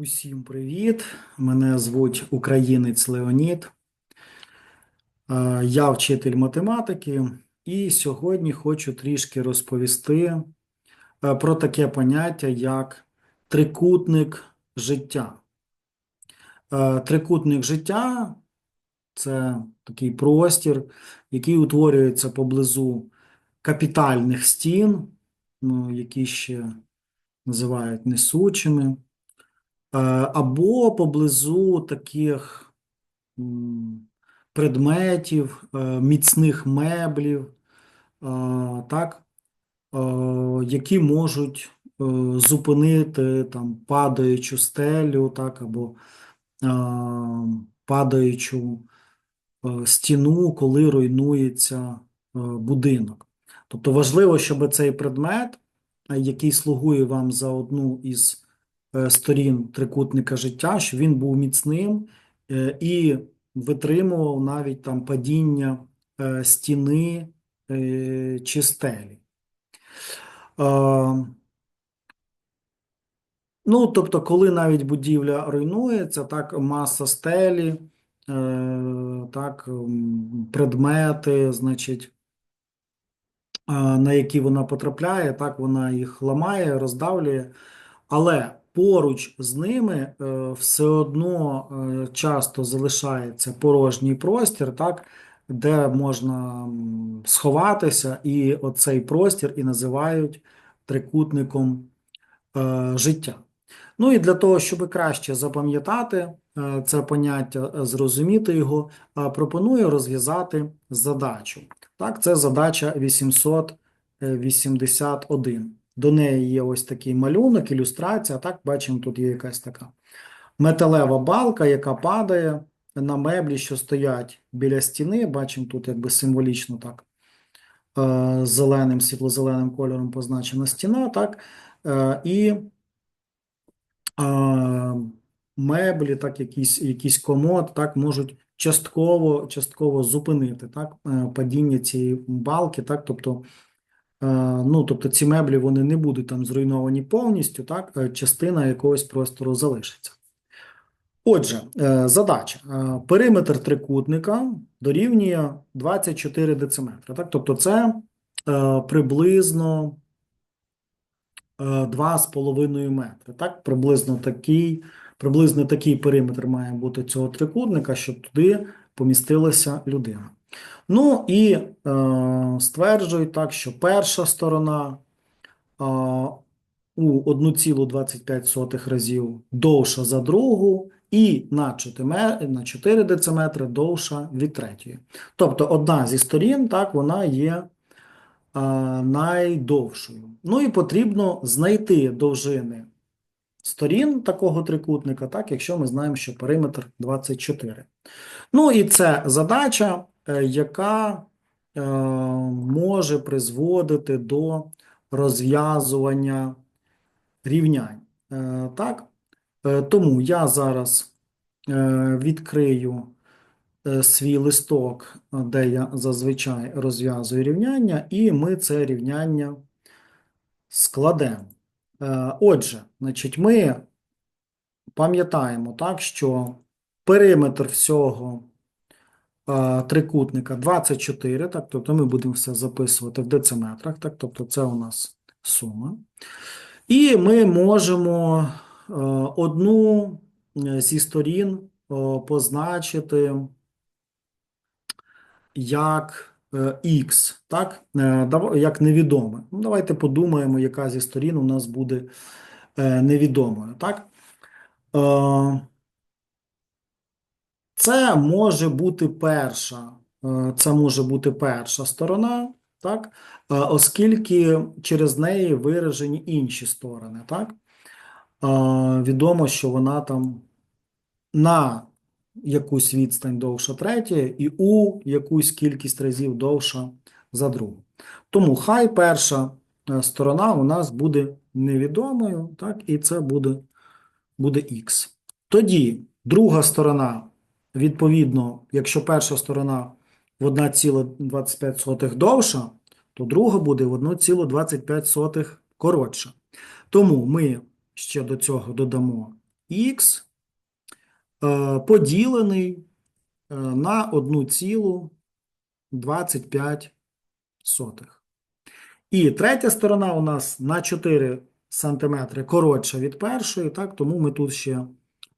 Усім привіт! Мене звуть Українець Леонід. Я вчитель математики, і сьогодні хочу трішки розповісти е, про таке поняття, як трикутник життя. Е, Трикутник життя це такий простір, який утворюється поблизу капітальних стін, ну, які ще називають несучими. Е, або поблизу таких предметів, е, міцних меблів, е, так, які можуть зупинити там падаючу стелю, так, або падаючу стіну, коли руйнується будинок. Тобто важливо, щоб цей предмет, який слугує вам за одну із е, сторін трикутника життя, щоб він був міцним е, і витримував навіть там падіння е, стіни чи стелі. Ну, тобто, коли навіть будівля руйнується, так, маса стелі, е, так, предмети, значить, е, на які вона потрапляє, так, вона їх ламає, роздавлює, але поруч з ними е, все одно е, часто залишається порожній простір, так, де можна сховатися, і оцей простір і називають трикутником е, життя. Ну і для того, щоб краще запам'ятати це поняття, зрозуміти його, пропоную розв'язати задачу. Так, це задача 881. До неї є ось такий малюнок, ілюстрація. Так, бачимо, тут є якась така металева балка, яка падає на меблі, що стоять біля стіни. Бачимо, тут якби символічно так е, зеленим, світло-зеленим кольором позначена стіна, так, е, і меблі, так, якісь, якісь комод, так, можуть частково, частково зупинити, так, е, падіння цієї балки, так, тобто, е, ну, тобто ці меблі, вони не будуть там зруйновані повністю, так, е, частина якогось простору залишиться. Отже, е, задача. Е, Периметр трикутника дорівнює 24 дециметри, так, тобто це е, приблизно е, 2,5 метри. Так, приблизно такий, приблизно такий периметр має бути цього трикутника, щоб туди помістилася людина. Ну і е, стверджують так, що перша сторона е, у 1,25 разів довша за другу, і на 4, на 4 дециметри довша від третьої. Тобто одна зі сторін, так, вона є а, найдовшою. Ну і потрібно знайти довжини сторін такого трикутника, так, якщо ми знаємо, що периметр 24. Ну і це задача, е, яка е, може призводити до розв'язування рівнянь. Е, Так? Е, Тому я зараз е, відкрию е, свій листок, е, де я зазвичай розв'язую рівняння, і ми це рівняння складемо. Е, Отже, значить, ми пам'ятаємо так, що периметр всього е, трикутника 24, так, тобто ми будемо все записувати в дециметрах, так, тобто це у нас сума. І ми можемо е, одну е, зі сторін позначити як X, так? Е, як невідоме. Ну, давайте подумаємо, яка зі сторін у нас буде невідомою, так? Це може бути перша, е, це може бути перша сторона, так? Е, Оскільки через неї виражені інші сторони, так? Е, Відомо, що вона там на якусь відстань довша третьої і у якусь кількість разів довша за другу. Тому хай перша сторона у нас буде невідомою, так, і це буде, буде х. Тоді друга сторона, відповідно, якщо перша сторона в 1,25 довша, то друга буде в 1,25 коротша. Тому ми ще до цього додамо х е, поділений е, на 1,25. І третя сторона у нас на 4 см коротша від першої, так, тому ми тут ще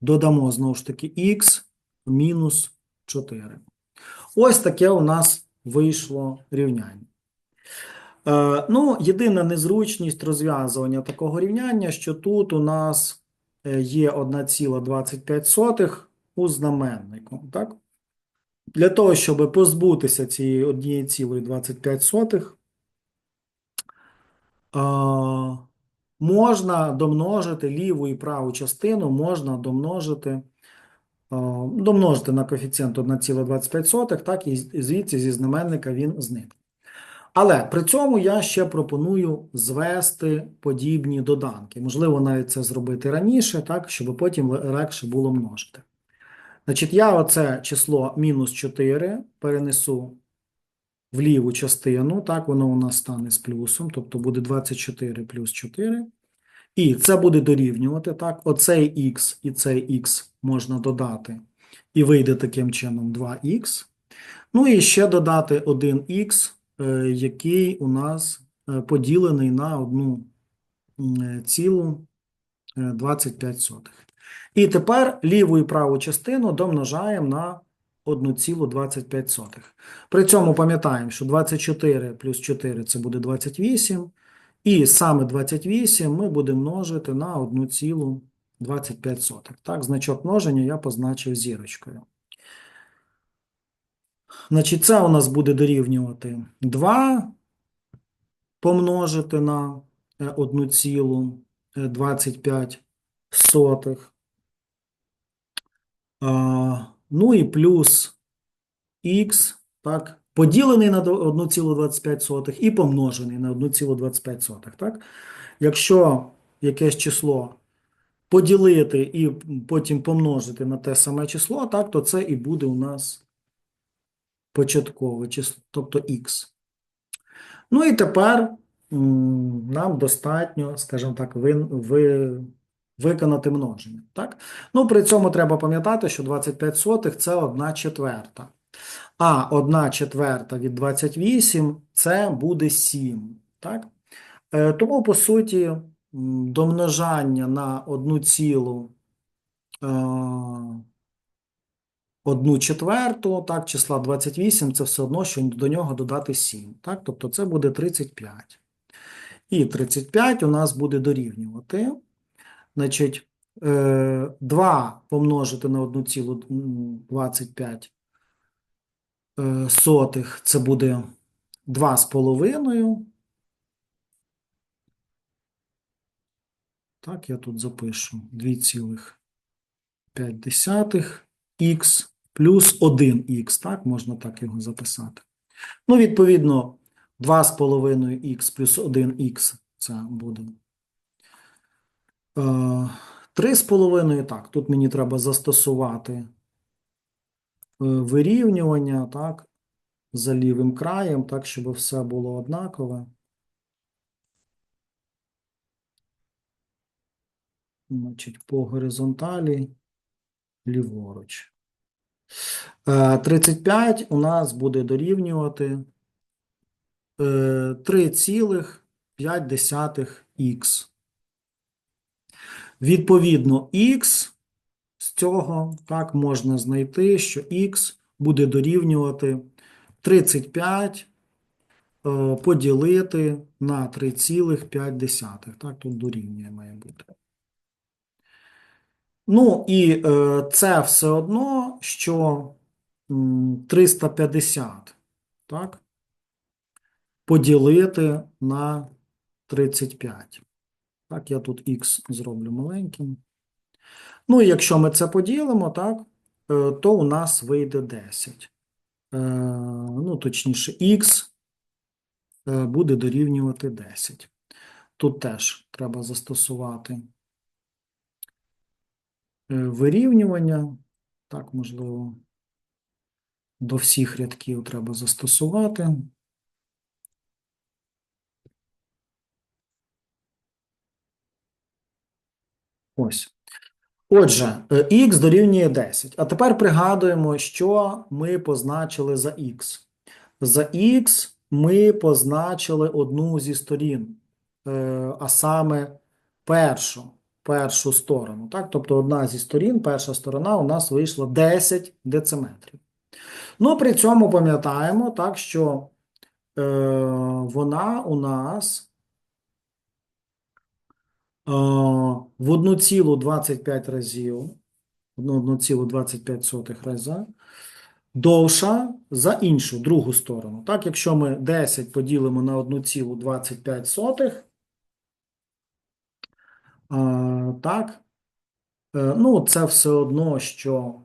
додамо знову ж таки х мінус 4. Ось таке у нас вийшло рівняння. Е, ну, єдина незручність розв'язування такого рівняння, що тут у нас е, є 1,25 у знаменнику. Так? Для того, щоб позбутися цієї 1,25, е, можна домножити ліву і праву частину, можна домножити, домножити на коефіцієнт 1,25, так, і звідси зі знаменника він зникне. Але при цьому я ще пропоную звести подібні доданки. Можливо, навіть це зробити раніше, так, щоб потім легше було множити. Значить, я оце число мінус 4 перенесу в ліву частину, так, воно у нас стане з плюсом, тобто буде 24 плюс 4. І це буде дорівнювати, так, оцей х і цей х можна додати, і вийде таким чином 2х. Ну і ще додати 1х. Е, який у нас е, поділений на одну е, цілу 25 І тепер ліву і праву частину домножаємо на 1,25. При цьому пам'ятаємо, що 24 плюс 4 це буде 28, і саме 28 ми будемо множити на 1,25. Так, значок множення я позначив зірочкою. Значить, це у нас буде дорівнювати 2 помножити на 1,25. Е, ну і плюс х, так, поділений на 1,25 і помножений на 1,25. Так? Якщо якесь число поділити і потім помножити на те саме число, так, то це і буде у нас початкове число, тобто х. Ну і тепер нам достатньо, скажімо так, ви, ви, виконати множення. Так? Ну, При цьому треба пам'ятати, що 25 сотих це 1 четверта. А 1 четверта від 28 це буде 7. Так? Е, тому, по суті, домножання на 1 цілу. Е, Одну четверту, так, числа 28, це все одно, що до нього додати 7. Так, Тобто це буде 35. І 35 у нас буде дорівнювати. Значить, 2 е, помножити на 1,25 е, сотих, це буде 2,5. Так, я тут запишу 2,5 х плюс 1х, так, можна так його записати. Ну, відповідно, 2,5х плюс 1х це буде 3,5. Е, так, тут мені треба застосувати е, вирівнювання, так, за лівим краєм, так, щоб все було однакове. Значить, по горизонталі ліворуч. 35 е, у нас буде дорівнювати 3,5х. Е, Відповідно, х з цього так можна знайти, що х буде дорівнювати 35 е, поділити на 3,5. Так, тут дорівнює має бути. Ну, і е, це все одно, що 350, так, поділити на 35. Так, я тут х зроблю маленьким. Ну, і якщо ми це поділимо, так, е, то у нас вийде 10. Е, ну, точніше, х е, буде дорівнювати 10. Тут теж треба застосувати. Вирівнювання. Так, можливо, до всіх рядків треба застосувати. Ось. Отже, е, х дорівнює 10. А тепер пригадуємо, що ми позначили за х. За х ми позначили одну зі сторін, е, а саме першу, першу сторону. Так? Тобто одна зі сторін, перша сторона у нас вийшла 10 дециметрів. Ну, при цьому пам'ятаємо, так, що е, вона у нас е, в 1,25 разів, в 1,25 раза довша за іншу, другу сторону. Так, якщо ми 10 поділимо на 1,25, а, так, е, ну, це все одно, що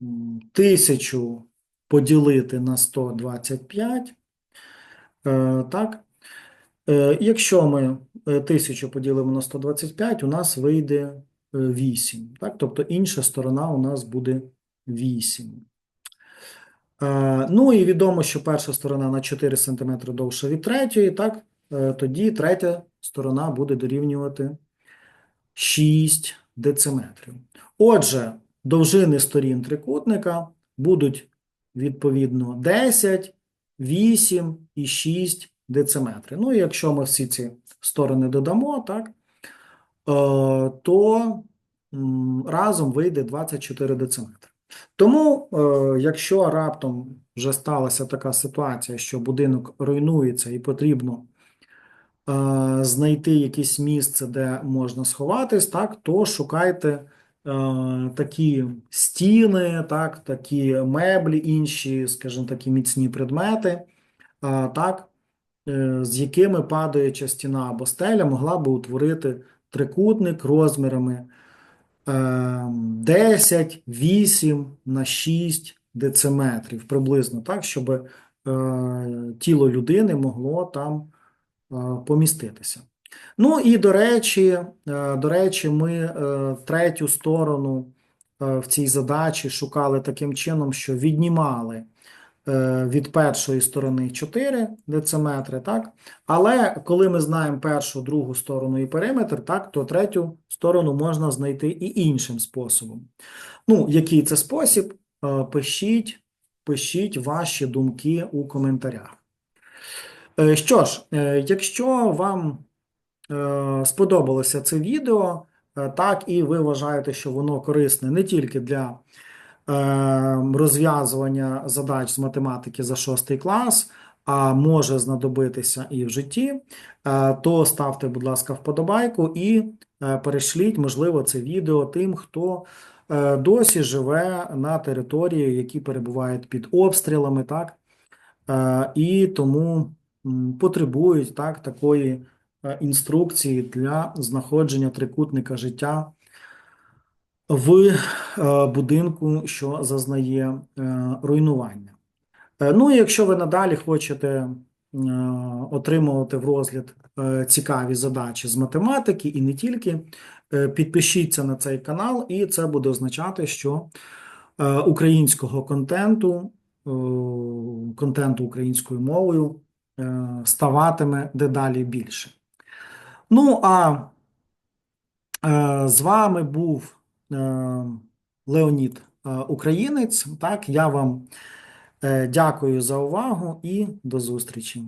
1000 поділити на 125, е, так, Якщо ми е, 1000 поділимо на 125, у нас вийде е, 8. Так? Тобто інша сторона у нас буде 8. Е, Ну і відомо, що перша сторона на 4 см довша від третьої, так? Е, Тоді третя сторона буде дорівнювати 6 дециметрів. Отже, довжини сторін трикутника будуть відповідно 10, 8 і 6 дециметри. Ну і якщо ми всі ці сторони додамо, так, е, то разом вийде 24 дециметри. Тому, е, якщо раптом вже сталася така ситуація, що будинок руйнується і потрібно е, знайти якесь місце, де можна сховатись, так, то шукайте такі стіни, так, такі меблі, інші, скажімо, такі міцні предмети, так, з якими падаюча стіна або стеля могла би утворити трикутник розмірами е, 10, 8 на 6 дециметрів приблизно, так, щоб е, тіло людини могло там е, поміститися. Ну і до речі, е, до речі, ми е, третю сторону е, в цій задачі шукали таким чином, що віднімали е, від першої сторони 4 дециметри, так? Але коли ми знаємо першу, другу сторону і периметр, так, то третю сторону можна знайти і іншим способом. Ну, який це спосіб? Е, Пишіть, пишіть ваші думки у коментарях. Е, Що ж, е, якщо вам е, сподобалося це відео, е, так і ви вважаєте, що воно корисне не тільки для е, розв'язування задач з математики за 6 клас, а може знадобитися і в житті, е, то ставте, будь ласка, вподобайку і е, перешліть, можливо, це відео тим, хто е, досі живе на території, які перебувають під обстрілами, так, і тому потребують так, такої інструкції для знаходження трикутника життя в е, будинку, що зазнає е, руйнування. Е, Ну і якщо ви надалі хочете отримувати в розгляд цікаві задачі з математики і не тільки, підпишіться на цей канал, і це буде означати, що українського контенту, контенту українською мовою ставатиме дедалі більше. Ну, а з вами був Леонід е, Українець. Так, я вам е, дякую за увагу і до зустрічі.